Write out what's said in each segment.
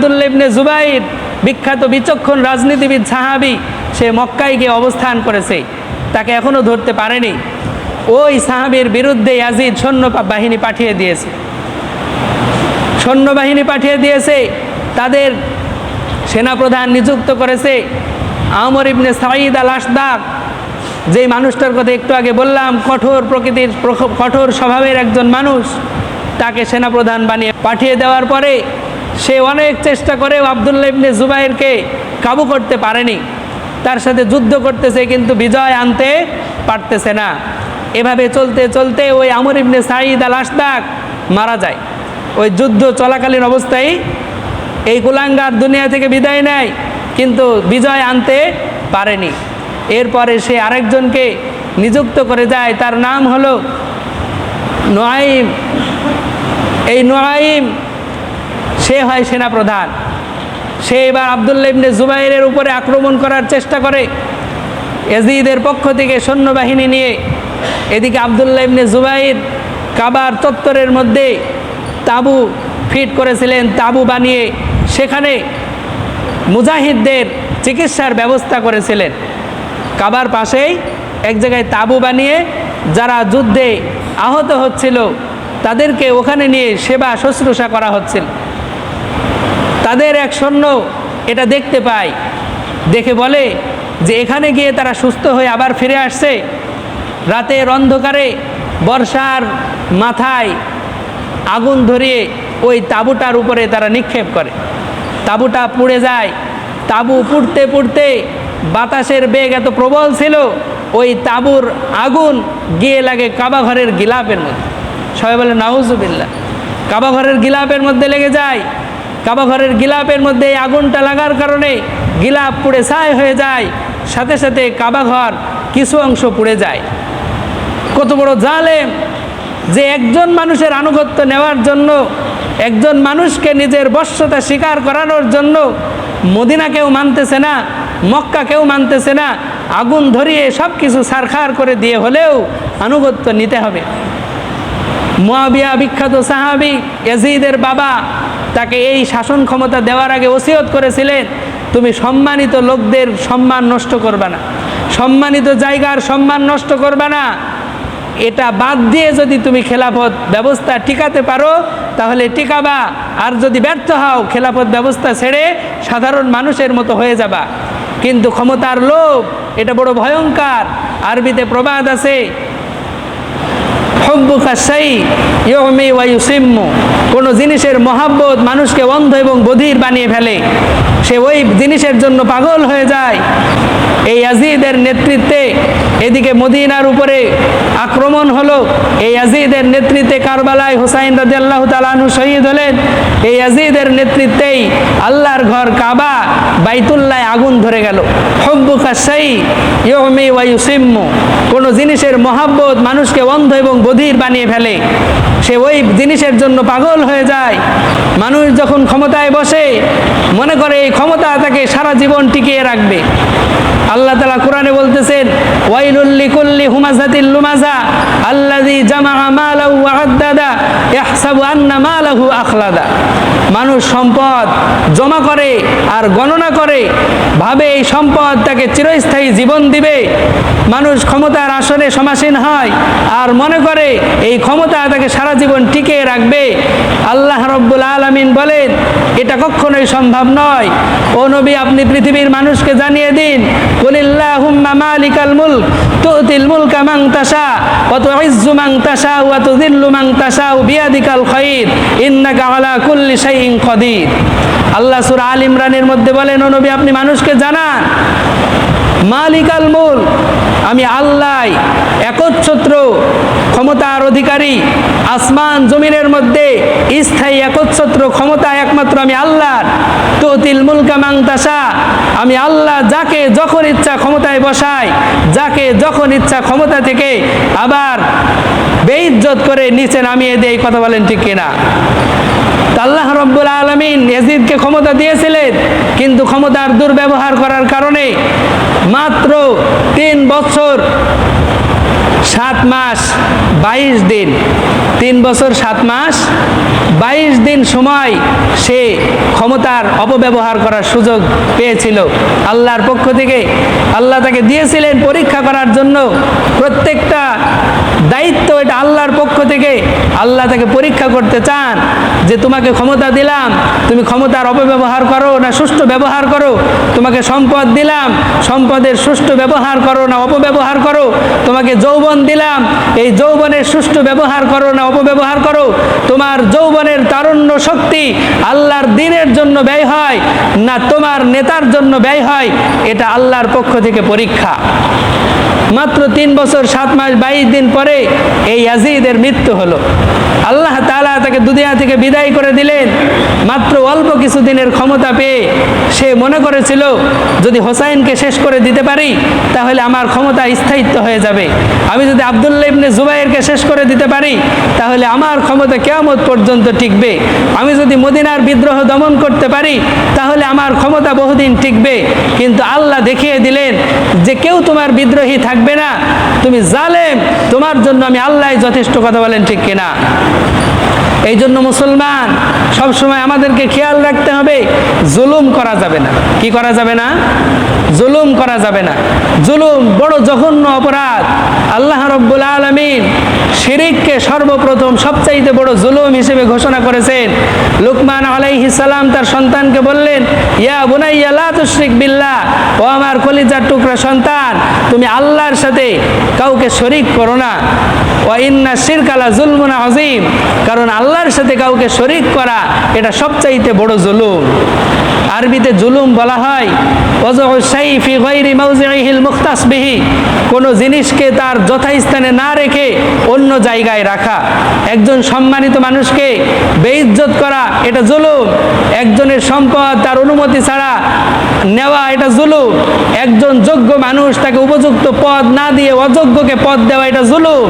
আবদুল্লা ইবনে জুবাইর বিখ্যাত বিচক্ষণ রাজনীতিবিদ সাহাবি, সে মক্কায় গিয়ে অবস্থান করেছে। তাকে এখনও ধরতে পারেনি। ওই সাহাবির বিরুদ্ধে ইয়াজিদ সৈন্য বাহিনী পাঠিয়ে দিয়েছে। সৈন্যবাহিনী পাঠিয়ে দিয়েছে। তাদের সেনাপ্রধান নিযুক্ত করেছে আমর ইবনে সাঈদ আল আশদাক যেই মানুষটার কথা একটু আগে বললাম, কঠোর প্রকৃতির কঠোর স্বভাবের একজন মানুষ, তাকে সেনাপ্রধান বানিয়ে পাঠিয়ে দেওয়ার পরে সে অনেক চেষ্টা করেও আবদুল্লা ইবনে জুবাইরকে কাবু করতে পারেনি। তার সাথে যুদ্ধ করতেছে কিন্তু বিজয় আনতে পারতেছে না। এভাবে চলতে চলতে ওই আমর ইবনে সাঈদ আল আশদাক মারা যায়। ওই যুদ্ধ চলাকালীন অবস্থায় এই কুলাঙ্গার দুনিয়া থেকে বিদায় নেয়, কিন্তু বিজয় আনতে পারেনি। এরপরে সে আরেকজনকে নিযুক্ত করে যায়। তার নাম হলো নোয়াইম। এই নোয়াইম সে হয় সেনাপ্রধান। সে এবার আবদুল্লা ইবনে জুবাইরের উপরে আক্রমণ করার চেষ্টা করে। এজিদের পক্ষ থেকে সৈন্যবাহিনী নিয়ে এদিকে আবদুল্লা ইবনে জুবাইর কাবার চত্বরের মধ্যে তাবু ফিট করেছিলেন, তাবু বানিয়ে সেখানে মুজাহিদদের চিকিৎসার ব্যবস্থা করেছিলেন। কাবার পাশেই এক জায়গায় তাবু বানিয়ে যারা যুদ্ধে আহত হচ্ছিল, তাদেরকে ওখানে নিয়ে সেবা শুশ্রূষা করা হচ্ছিল। তাদের এক সৈন্য এটা দেখতে পায়। দেখে বলে যে এখানে গিয়ে তারা সুস্থ হয়ে আবার ফিরে আসছে। রাতের অন্ধকারে বর্ষার মাথায় আগুন ধরিয়ে ওই তাঁবুটার উপরে তারা নিক্ষেপ করে। তাঁবুটা পুড়ে যায়। তাঁবু পুড়তে পুড়তে বাতাসের বেগ এত প্রবল ছিল, ওই তাঁবুর আগুন গিয়ে লাগে কাবা ঘরের গিলাপের মধ্যে। সবাই বলে নাউজুবিল্লা কাবা ঘরের গিলাপের মধ্যে লেগে যায়। কাবা ঘরের গিলাপের মধ্যে আগুনটা লাগার কারণে গিলাপ পুড়ে ছাই হয়ে যায়। সাথে সাথে কাবা ঘর কিছু অংশ পুড়ে যায়। কত বড় জালেম যে একজন মানুষের আনুগত্য নেওয়ার জন্য, একজন মানুষকে নিজের বশ্যতা স্বীকার করানোর জন্য মদিনা কেউ মানতেছে না মক্কা কেউ মানতেছে না, আগুন ধরিয়ে সব কিছু সারখার করে দিয়ে হলেও আনুগত্য নিতে হবে। মুয়াবিয়া বিখ্যাত সাহাবি এজিদের বাবা তাকে এই শাসন ক্ষমতা দেওয়ার আগে ওসিয়ত করেছিলেন, তুমি সম্মানিত লোকদের সম্মান নষ্ট করবে না। সম্মানিত জায়গার সম্মান নষ্ট করবে না। এটা বাদ দিয়ে যদি তুমি খেলাফত ব্যবস্থা টিকাতে পারো, তাহলে টিকাবা। আর যদি ব্যর্থ হও, খেলাফত ব্যবস্থা ছেড়ে সাধারণ মানুষের মতো হয়ে যাবা। কিন্তু ক্ষমতার লোভ, এটা বড় ভয়ঙ্কর। আরবিতে প্রবাদ আছে, হব্বুকা সাই ইয়মি ওয়াইসিম্মু কোনো জিনিসের মহাব্বত মানুষকে অন্ধ এবং বধির বানিয়ে ফেলে। সে ওই জিনিসের জন্য পাগল হয়ে যায়। এই আজিদের নেতৃত্বে এদিকে মদিনার উপরে আক্রমণ হলো। এই আজিদের নেতৃত্বে কারবালায় হুসাইন রাজি আল্লাহ তালানু শহীদ হলেন। এই আজিদের নেতৃত্বেই আল্লাহর ঘর কাবা বাইতুল্লায় আগুন ধরে গেল। হব্বুকা সাই ইয়মি ওয়াইসিম্মু কোনো জিনিসের মহাব্বত মানুষকে অন্ধ এবং বধির বানিয়ে ফেলে। সে ওই জিনিসের জন্য পাগল হয়ে যায়। মানুষ যখন ক্ষমতায় বসে, মনে করে এই ক্ষমতা তাকে সারা জীবন টিকিয়ে রাখবে। আল্লাহ তালা কোরআনে বলতেছেন ওয়াইলুল্লি কুল্লি হুমাজাতিল লুমাজা জামা মালাহু ওয়া আদ্দাদা ইয়াহসাবু আন্না মালাহু আখলাদা। মানুষ সম্পদ জমা করে আর গণনা করে, ভাবে এই সম্পদ তাকে চিরস্থায়ী জীবন দিবে। মানুষ ক্ষমতার আসনে সমাসীন হয় আর মনে করে এই ক্ষমতা তাকে সারা জীবন টিকিয়ে রাখবে। আল্লাহ রব্বুল আলমিন বলেন, এটা কখনোই সম্ভব নয়। ও নবী, আপনি পৃথিবীর মানুষকে জানিয়ে দিন, কুলিল্লাহুম্মা মালিকাল মুলক, তুতিল মুলকা মান তাশা, ওয়া তুইজ্জু বিয়াদিকাল কুল্লি শাইইন কদির। আল্লাহ সূরা আল ইমরানের মধ্যে বলেন, ও নবী, আপনি মানুষকে জানান, মালিকাল মুল আমি আল্লাহ একচ্ছত্র ক্ষমতার অধিকারী, আসমান জমিনের মধ্যে স্থায়ী একচ্ছত্র ক্ষমতা একমাত্র আমি আল্লাহর। তিল মুলকা মাংতাসা আমি আল্লাহ যাকে যখন ইচ্ছা ক্ষমতায় বসাই, যাকে যখন ইচ্ছা ক্ষমতা থেকে আবার বেইজ্জত করে নিচে নামিয়ে দেয় কথা বলেন ঠিক কিনা? আল্লাহ রব্বুল আলমিন ইয়াজিদকে ক্ষমতা দিয়েছিলেন, কিন্তু ক্ষমতার দুর্ব্যবহার করার কারণে মাত্র তিন বছর সাত মাস, বাইশ দিন। তিন বছর সাত মাস, বাইশ দিন সময় সে ক্ষমতার অপব্যবহার করার সুযোগ পেয়েছিল। আল্লাহর পক্ষ থেকে আল্লাহ তাকে দিয়েছিলেন পরীক্ষা করার জন্য। প্রত্যেকটা দায়িত্ব এটা আল্লাহর পক্ষ থেকে আল্লাহ তাকে পরীক্ষা করতে চান যে তোমাকে ক্ষমতা দিলাম, তুমি ক্ষমতার অপব্যবহার করো না সুষ্ঠু ব্যবহার করো, তোমাকে সম্পদ দিলাম, সম্পদের সুষ্ঠু ব্যবহার করো না অপব্যবহার করো, তোমাকে যৌবন দিলাম, এই যৌবনের সুষ্ঠু ব্যবহার করো না অপব্যবহার করো, তোমার যৌবনের তারুণ্য শক্তি আল্লাহর দিনের জন্য ব্যয় হয় না তোমার নেতার জন্য ব্যয় হয়, এটা আল্লাহর পক্ষ থেকে পরীক্ষা। মাত্র তিন বছর, সাত মাস, বাইশ দিন পরে এই আজিদের মৃত্যু হলো। আল্লাহ তালা তাকে দুনিয়া থেকে বিদায় করে দিলেন। মাত্র অল্প কিছু দিনের ক্ষমতা পেয়ে সে মনে করেছিল, যদি হোসাইনকে শেষ করে দিতে পারি, তাহলে আমার ক্ষমতা স্থায়িত্ব হয়ে যাবে। আমি যদি আবদুল্লাহ ইবনে জুবাইরকে শেষ করে দিতে পারি, তাহলে আমার ক্ষমতা কেয়ামত পর্যন্ত টিকবে। আমি যদি মদিনার বিদ্রোহ দমন করতে পারি, তাহলে আমার ক্ষমতা বহুদিন টিকবে। কিন্তু আল্লাহ দেখিয়ে দিলেন যে কেউ তোমার বিদ্রোহী থাকবে না তুমি জালেম তোমার জন্য আমি আল্লাহ যথেষ্ট কথা বলেন ঠিক কিনা? এই জন্য মুসলমান, সবসময় আমাদেরকে খেয়াল রাখতে হবে, জুলুম করা যাবে না। কি করা যাবে না? জুলুম করা যাবে না। জুলুম বড় জঘন্য অপরাধ। আল্লাহ রব্বুল আলমিন শিরিককে সর্বপ্রথম সবচাইতে বড় জুলুম হিসেবে ঘোষণা করেছেন। লুকমান আলাইহি সালাম তার সন্তানকে বললেন, ইয়া বুনাইয়া, লা তুশরিক বিল্লাহ, ও আমার কলিজার টুকরা সন্তান, তুমি আল্লাহর সাথে কাউকে শরিক করো না। ওয়া ইন্না শিরকালা জুলমুন আজিম কারণ আল্লাহর সাথে কাউকে শরিক করা, এটা সবচাইতে বড় জুলুম। আরবিতে জুলুম বলা হয় কোন জিনিসকে তার যথাস্থানে না রেখে অন্য জায়গায় রাখা। একজন সম্মানিত মানুষকে বেইজ্জত করা, এটা জুলুম। একজনের সম্পদ তার অনুমতি ছাড়া নেওয়া এটা জুলুম। একজন যোগ্য মানুষ তাকে উপযুক্ত পদ না দিয়ে অযোগ্যকে পদ দেওয়া এটা জুলুম।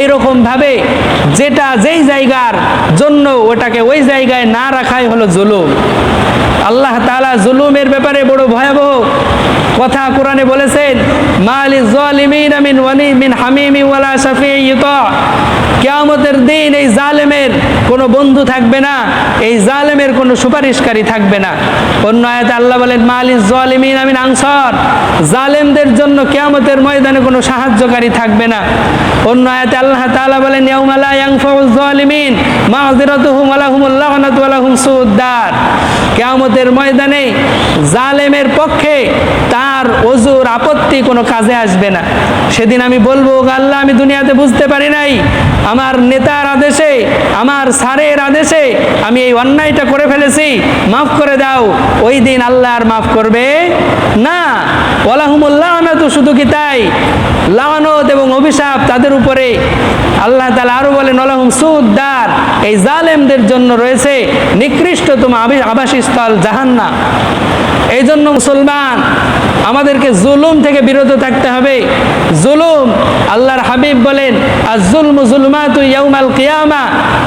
এইরকমভাবে যেটা যেই জায়গার জন্য ওটাকে ওই জায়গায় না রাখাই হলো জুলুম। আল্লাহ তালা জুলুমের ব্যাপারে বড় ভয়াবহ কথা কোরআনে বলেছেন মালি জালিমিন মিন ওয়ালি, মিন হামিমি ওয়ালা শাফিঈ ইউতা। কিয়ামতের দিন এই জালেমের কোনো বন্ধু থাকবে না, এই জালেমের কোনো সুপারিশকারী থাকবে না। অন্য আয়াতে আল্লাহ বলেন, মালি জালিমিন আমিন আনসার। জালেমদের জন্য কিয়ামতের ময়দানে কোনো সাহায্যকারী থাকবে না। অন্য আয়াতে আল্লাহ তাআলা বলেন, ইয়াউমা লা ইয়ানফাউয জালিমিন মাযিরাতুহুম লাহুমুল লাহনাতু লাহুম সুউদ্দার। কিয়ামতের ময়দানে জালেমের পক্ষে তার ওজুর আপত্তি কোনো কাজে আসবে না। সেদিন আমি বলব, "ওগো আল্লাহ, আমি দুনিয়াতে বুঝতে পারি নাই। আমার নেতার আদেশে, আমার স্যারের আদেশে আমি এই অন্যায়টা করে ফেলেছি। মাফ করে দাও। ওই দিন আল্লাহ আর মাফ করবে না। ওলাহুমুল্লাহ তো শুধু কি তাই? লানত এবং অভিশাপ তাদের উপরে আল্লাহ তালা আরও বলেন ওলাহুম সুদ্দার এই জালেমদের জন্য রয়েছে নিকৃষ্টতম আবি- আবাসস্থল জাহান্না এই জন্য মুসলমান আমাদেরকে জুলুম থেকে বিরত থাকতে হবে। জুলুম আল্লাহর হাবিব বলেন আর জুলম জুলমাতু ইয়াউমাল কিয়ামা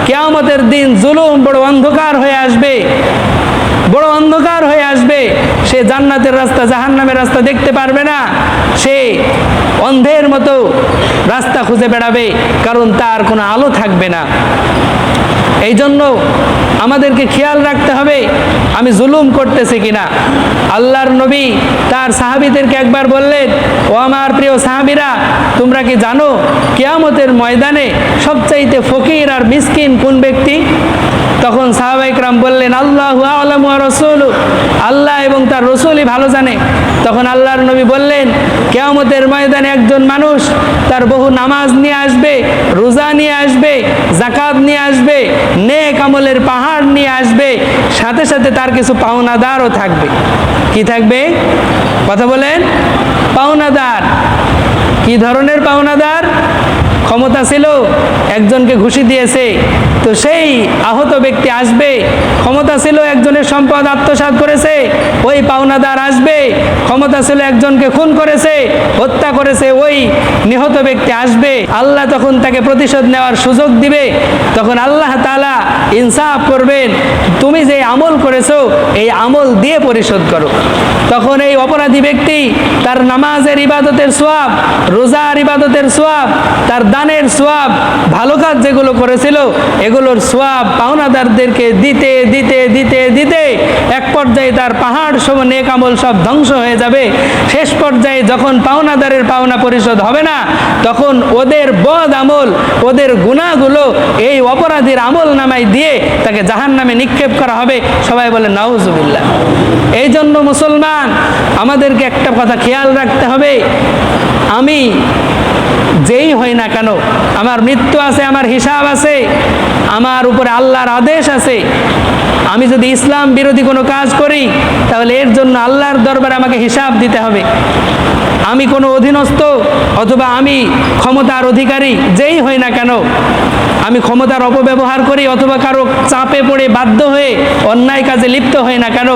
কিয়ামতের দিন জুলুম বড় অন্ধকার হয়ে আসবে। বড় অন্ধকার হয়ে আসবে। সে জান্নাতের রাস্তা, জাহান্নামের রাস্তা দেখতে পারবে না। সে অন্ধের মতো রাস্তা খুঁজে বেড়াবে, কারণ তার কোনো আলো থাকবে না। এই জন্য আমাদেরকে খেয়াল রাখতে হবে, আমি জুলুম করতেছি কিনা। আল্লাহর নবী তার সাহাবিদেরকে একবার বললেন, ও আমার প্রিয় সাহাবিরা, তোমরা কি জানো কেয়ামতের ময়দানে সবচাইতে ফকির আর মিসকিন কোন ব্যক্তি? তখন সাহাবাইকরাম বললেন, আল্লাহ আলম রসুল, আল্লাহ এবং তার রসুলই ভালো জানে। তখন আল্লাহর নবী বললেন, কেয়ামতের ময়দানে একজন মানুষ তার বহু নামাজ নিয়ে আসবে, রোজা নিয়ে আসবে জাকাত নিয়ে আসবে, নেক আমলের পাহাড় নিয়ে আসবে। সাথে সাথে তার কিছু পাওনাদারও থাকবে। কি থাকবে? কথা বলেন। পাওনাদার। কি ধরনের পাওনাদার? ক্ষমতা ছিল, একজনকে ঘুষি দিয়েছে। তো সেই আহত ব্যক্তি আসবে, ক্ষমতা ছিল একজনের সম্পদ আত্মসাৎ করেছে, ওই পাওনাদার আসবে, ক্ষমতা ছিল একজনকে খুন করেছে, হত্যা করেছে, ওই নিহত ব্যক্তি আসবে। আল্লাহ তখন তাকে প্রতিশোধ নেওয়ার সুযোগ দিবে, তখন আল্লাহ তাআলা ইনসাফ করবেন, তুমি যে আমল করেছ, এই আমল দিয়ে পরিশোধ করো। তখন এই অপরাধী ব্যক্তি তার নামাজের ইবাদতের সোয়াব, রোজার ইবাদতের সোয়াব, তার দানের সোয়াব ভালো কাজ যেগুলো করেছিল, এগুলোর সোয়াব পাওনাদারদেরকে দিতে দিতে দিতে দিতে এক পর্যায়ে তার পাহাড় সম নেক আমল সব ধ্বংস হয়ে যাবে। শেষ পর্যায়ে যখন পাওনাদারের পাওনা পরিশোধ হবে না, তখন ওদের বদ আমল, ওদের গুণাগুলো এই অপরাধীর আমল নামায় দিয়ে তাকে জাহান নামে নিক্ষেপ করা হবে। সবাই বলে, নাউজুবিল্লাহ। এই জন্য মুসলমান, আমাদেরকে একটা কথা খেয়াল রাখতে হবে। আমি যেই হয় না কেন, আমার মৃত্যু আছে, আমার হিসাব আছে, আমার উপরে আল্লাহর আদেশ আছে। আমি যদি ইসলাম বিরোধী কোনো কাজ করি, তাহলে এর জন্য আল্লাহর দরবারে আমাকে হিসাব দিতে হবে। আমি কোনো অধীনস্থ অথবা আমি ক্ষমতার অধিকারী, যেই হই না কেন, আমি ক্ষমতার অপব্যবহার করি অথবা কারও চাপে পড়ে বাধ্য হয়ে অন্যায় কাজে লিপ্ত হই না কেন,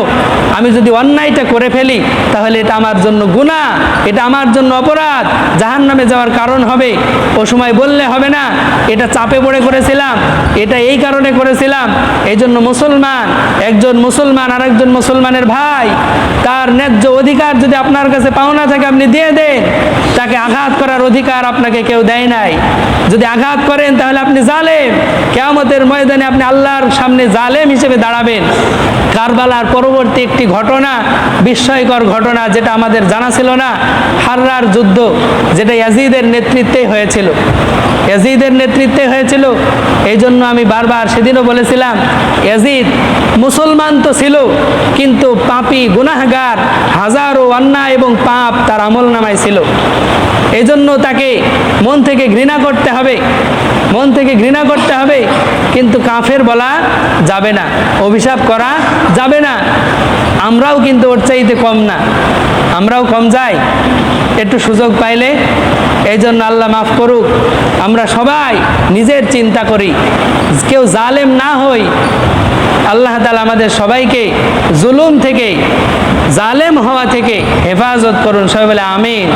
আমি যদি অন্যায়টা করে ফেলি, তাহলে এটা আমার জন্য গুণা এটা আমার জন্য অপরাধ জাহান নামে যাওয়ার কারণ হবে। ও সময় বললে হবে না, এটা চাপে পড়ে করেছিলাম, এটা এই কারণে করেছিলাম এই জন্য মুসলমান, একজন মুসলমান আর একজন মুসলমানের ভাই, তার ন্যায্য অধিকার যদি আপনার কাছে পাওনা থাকে আপনি দিয়ে দেন, তাকে আঘাত করার অধিকার আপনাকে কেউ দেয় নাই। যদি আঘাত করেন তাহলে আপনি জালেম, কেয়ামতের ময়দানে আপনি আল্লাহর সামনে জালেম হিসেবে দাঁড়াবেন। কারবালার পরবর্তী একটি ঘটনা, বিস্ময়কর ঘটনা যেটা আমাদের জানা ছিল না, হাররার যুদ্ধ, যেটা ইয়াজিদের নেতৃত্বে হয়েছিল। ইয়াজিদের নেতৃত্বে হয়েছিল। এই জন্য আমি বারবার সেদিনও বলেছিলাম, ইয়াজিদ মুসলমান তো ছিল, কিন্তু পাপি গুনাহগার হাজারো অন্যায় এবং পাপ তার আমল নামায় ছিল। এই জন্য তাকে মন থেকে ঘৃণা করতে হবে, মন থেকে ঘৃণা করতে হবে, কিন্তু কাফের বলা যাবে না, অভিশাপ করা যাবে না। আমরাও কিন্তু ওর চাইতে কম না। আমরাও কম যাই। একটু সুযোগ পাইলে এই জন্য আল্লাহ মাফ করুক। আমরা সবাই নিজের চিন্তা করি। কেউ জালেম না হই, আল্লাহ তালা আমাদের সবাইকে জুলুম থেকে, জালেম হওয়া থেকে হেফাজত করুন। সবাই বলে, আমিন।